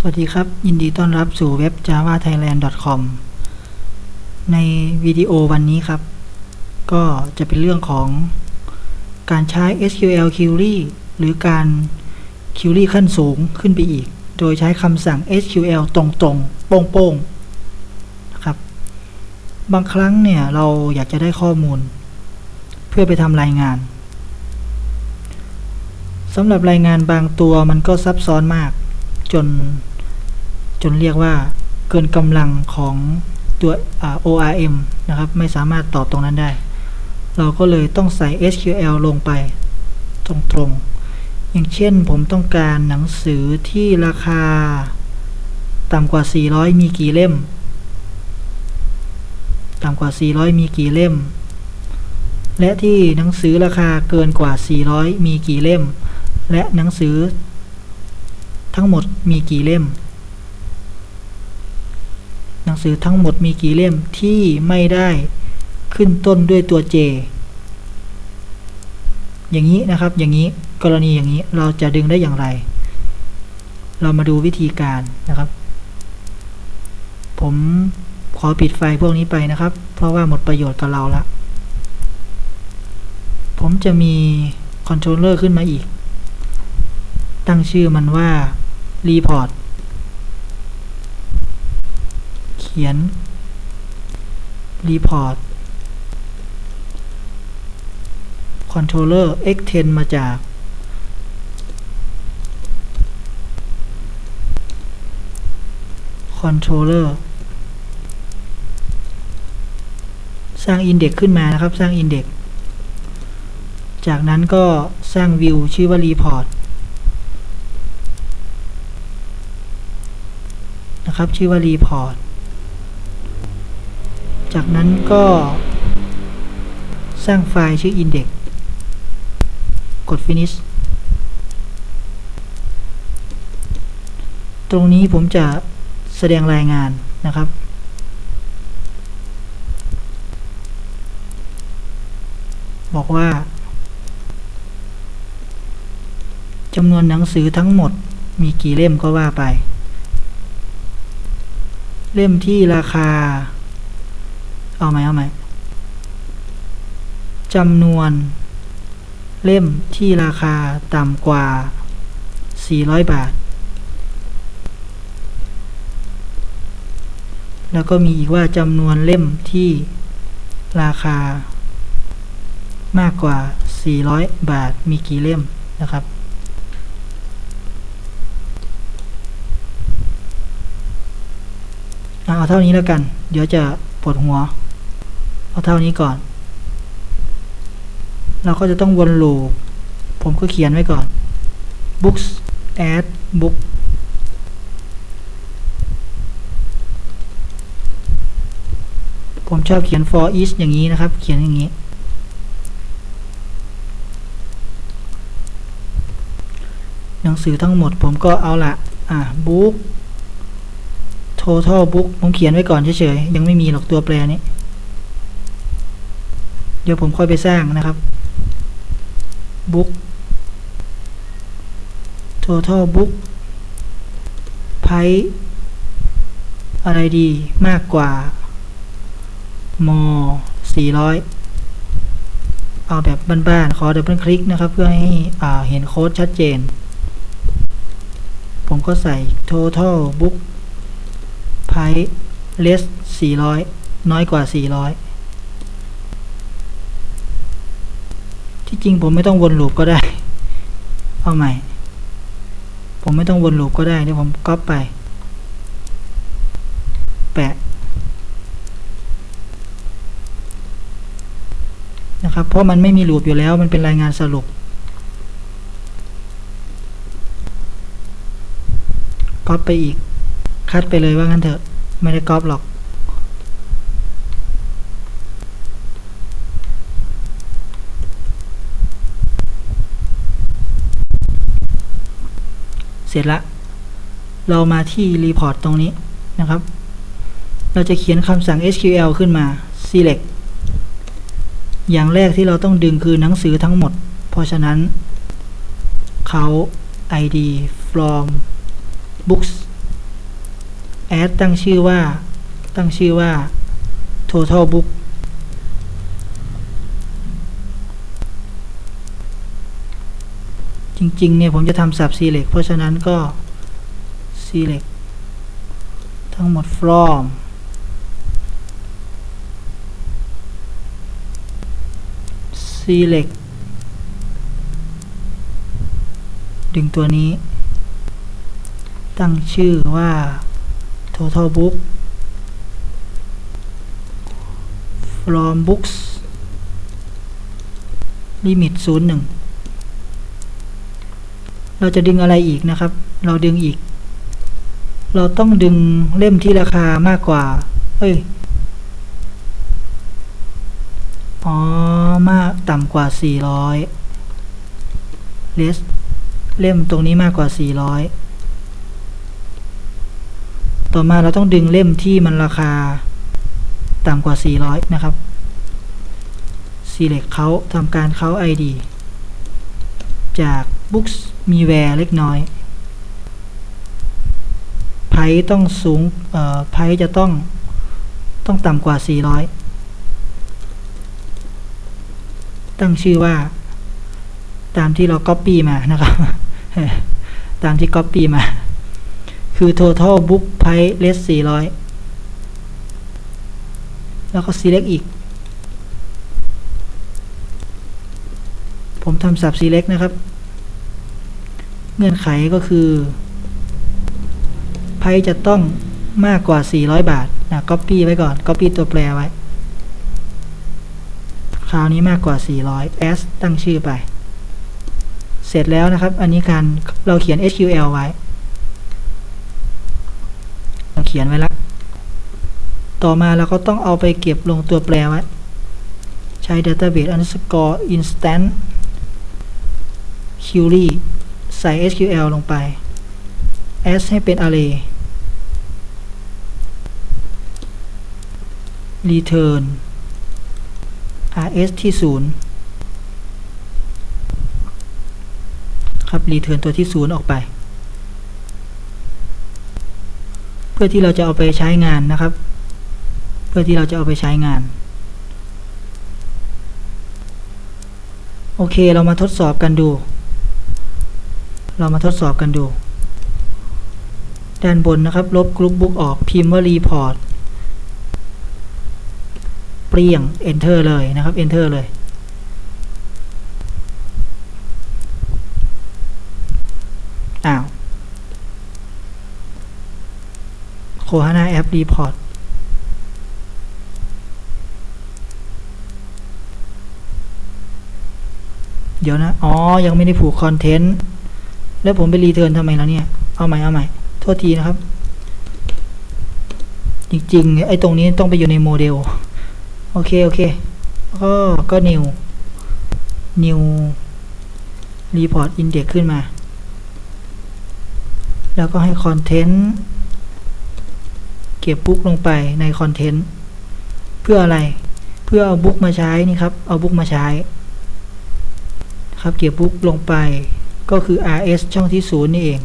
สวัสดีครับ ยินดีต้อนรับสู่เว็บ java thailand com ในวิดีโอวันนี้ครับ ก็จะเป็นเรื่องของการใช้ SQL query หรือการ query ขั้นสูงขึ้นไปอีก โดยใช้คำสั่ง SQL ตรงๆ โป้งๆ นะครับ บางครั้งเนี่ยเราอยากจะได้ข้อมูล เพื่อไปทำรายงานสำหรับรายงานบางตัวมันก็ซับซ้อนมากจน จนเรียกว่าเกินกำลังของตัว ORM นะครับ ไม่สามารถตอบตรงนั้นได้ เราก็เลยต้องใส่ SQL ลงไปตรงๆ อย่างเช่นผมต้องการหนังสือที่ราคาต่ำกว่า 400 มีกี่เล่ม ต่ำกว่า 400 มีกี่เล่ม และที่หนังสือราคาเกินกว่า 400 มีกี่เล่ม และหนังสือทั้งหมดมีกี่เล่ม หนังสือทั้งหมดมีกี่เล่มที่ไม่ได้ขึ้นต้นด้วยตัว J อย่างนี้นะครับ อย่างนี้กรณีอย่างนี้เราจะดึงได้อย่างไร เรามาดูวิธีการนะครับ ผมขอปิดไฟพวกนี้ไปนะครับ เพราะว่าหมดประโยชน์กับเราละ ผมจะมีคอนโทรลเลอร์ขึ้นมาอีก ตั้งชื่อมันว่า report เขียน report controller extend มาจาก controller สร้าง index ขึ้นมานะครับ สร้าง index จากนั้นก็สร้าง view ชื่อว่า report นะครับ ชื่อว่า report จากนั้นก็สร้างไฟล์ชื่อ index กด finish ตรงนี้ผมจะแสดงรายงานนะครับ บอกว่าจำนวนหนังสือทั้งหมดมีกี่เล่มก็ว่าไป เล่มที่ราคา เอาไหมเอาไหมจำนวน เล่มที่ราคาต่ำกว่า 400 บาท แล้วก็มีอีกว่าจำนวนเล่มที่ราคามากกว่า 400 บาท มีกี่เล่มนะครับ เอาเท่านี้แล้วกัน เดี๋ยวจะปวดหัว เอาเท่านี้ก่อน เราก็จะต้องวนลูป ผมก็เขียนไว้ก่อน books add book ผมชอบเขียน for each อย่างนี้นะครับ เขียนอย่างนี้ หนังสือทั้งหมดผมก็เอาละอะ book total book ผมเขียนไว้ก่อนเฉยๆ ยังไม่มีหรอกตัวแปรนี้ ดี๋ยวผมค่อยไปสร้างนะครับ book total book ไพอะไรดีมากกว่าม400 เอาแบบบ้านๆขอดับเบิลคลิกนะครับ เพื่อให้เห็นโค้ดชัดเจน ผมก็ใส่ total book price less 400 น้อยกว่า 400 ที่จริงผมไม่ต้องวนลูปก็ได้ เอาใหม่ ผมไม่ต้องวนลูปก็ได้เดี๋ยวผมก๊อปไป แปะ นะครับ เพราะมันไม่มีลูปอยู่แล้ว มันเป็นรายงานสรุป ก๊อปไปอีก คัดไปเลยว่างั้นเถอะ ไม่ได้ก๊อปหรอก เสร็จละเรามาที่ report ตรงนี้นะครับ เราจะเขียนคำสั่ง SQL ขึ้นมา select อย่างแรกที่เราต้องดึงคือหนังสือทั้งหมด เพราะฉะนั้นเขา id from books add ตั้งชื่อว่า ตั้งชื่อว่า total book จริง ๆ เนี่ย ผมจะทำสับซีเล็กเพราะฉะนั้นก็ซีเล็กทั้งหมด from ซีเล็กดึงตัวนี้ ตั้งชื่อว่า total book from books limit 01 เราจะดึงอะไรอีกนะครับ เราดึงอีก เราต้องดึงเล่มที่ราคามากกว่า เอ้ย อ๋อ มากต่ำกว่า 400 less เล่มตรงนี้มากกว่า 400 ต่อมาเราต้องดึงเล่มที่มันราคา ต่ำกว่า 400 นะครับ select เขาทำการเขา ID จาก books มี where เล็กน้อยไพต้องสูงเอ่อไพจะต้องต้องต่ำกว่า 400 ตั้งชื่อว่า ตามที่เรา copy มานะครับ ตามที่ copy มา คือ total book price less 400 แล้วก็ select อีก ผมทำ sub select นะครับ เงื่อนไขก็คือไพจะต้องมากกว่า 400 บาทนะ copy ไว้ก่อน copy ตัวแปรไว้ คราวนี้มากกว่า 400 s ตั้งชื่อไป เสร็จแล้วนะครับ อันนี้การเราเขียน SQL ไว้เราเขียนไว้แล้วต่อมาเราก็ต้องเอาไปเก็บลงตัวแปรไว้ ใช้ database underscore instant query ใส่ SQL ลงไป s ให้เป็น array return rs ที่ 0 ครับ return ตัวที่ 0 ออกไป เพื่อที่เราจะเอาไปใช้งานนะครับ เพื่อที่เราจะเอาไปใช้งาน โอเค เรามาทดสอบกันดู เรามาทดสอบกันดู ด้านบนนะครับ ลบกรุ๊ปบุ๊กออกพิมพ์ว่า report เปรี้ยง enter เลยนะครับ enter เลย อ้าวโคฮาน่าแอป report เดี๋ยวนะ อ๋อ ยังไม่ได้ผูกคอนเทนต์ แล้วผมไปรีเทิร์นทำไมแล้วเนี่ย เอาใหม่เอาใหม่ โทษทีนะครับ จริงๆ ไอ้ตรงนี้ต้องไปอยู่ในโมเดล โอเค โอเค ก็ก็ new new report index ขึ้นมา แล้วก็ให้คอนเทนต์เก็บบุ๊กลงไปในคอนเทนต์เพื่ออะไร เพื่อเอาบุ๊กมาใช้นี่ครับ เอาบุ๊กมาใช้ ครับ เก็บบุ๊กลงไป ก็คือ rs ช่องที่ศูนย์นี่เอง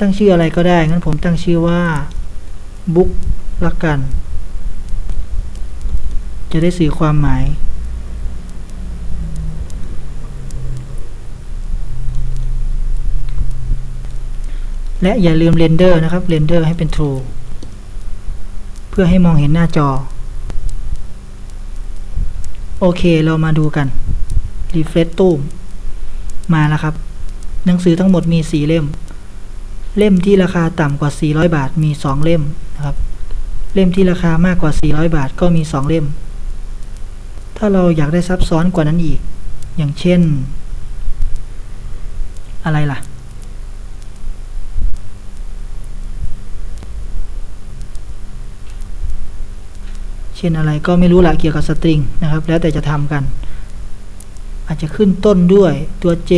ตั้งชื่ออะไรก็ได้ งั้นผมตั้งชื่อว่าบุ๊กละกัน จะได้สื่อความหมาย และอย่าลืมเรนเดอร์นะครับเรนเดอร์ให้เป็น true เพื่อให้มองเห็นหน้าจอ โอเคเรามาดูกัน refresh ตู้ม มาแล้วครับ หนังสือทั้งหมดมี 4 เล่ม เล่มที่ราคาต่ำกว่า 400 บาทมี 2 เล่มนะครับ เล่มที่ราคามากกว่า 400 บาทก็มี 2 เล่ม ถ้าเราอยากได้ซับซ้อนกว่านั้นอีก อย่างเช่น อะไรล่ะเช่นอะไรก็ไม่รู้ละเกี่ยวกับสตริงนะครับ แล้วแต่จะทำกัน อาจจะขึ้นต้นด้วยตัว J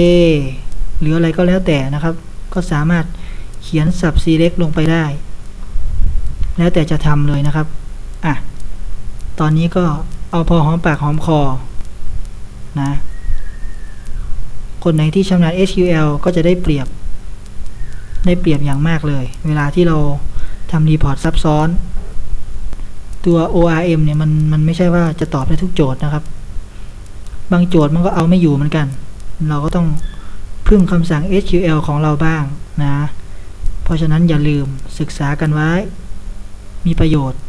หรืออะไรก็แล้วแต่นะครับ ก็สามารถเขียน sub select ลงไปได้ แล้วแต่จะทำเลยนะครับอะตอนนี้ก็เอาพอหอมปากหอมคอนะคนไหนที่ชำนาญ SQL ก็จะได้เปรียบ ได้เปรียบอย่างมากเลย เวลาที่เราทำรีพอร์ตซับซ้อน ตัว ORM เนี่ยมันมันไม่ใช่ว่าจะตอบได้ทุกโจทย์นะครับ บางโจทย์มันก็เอาไม่อยู่เหมือนกัน เราก็ต้องพึ่งคำสั่ง SQL ของเราบ้างนะ เพราะฉะนั้นอย่าลืมศึกษากันไว้ มีประโยชน์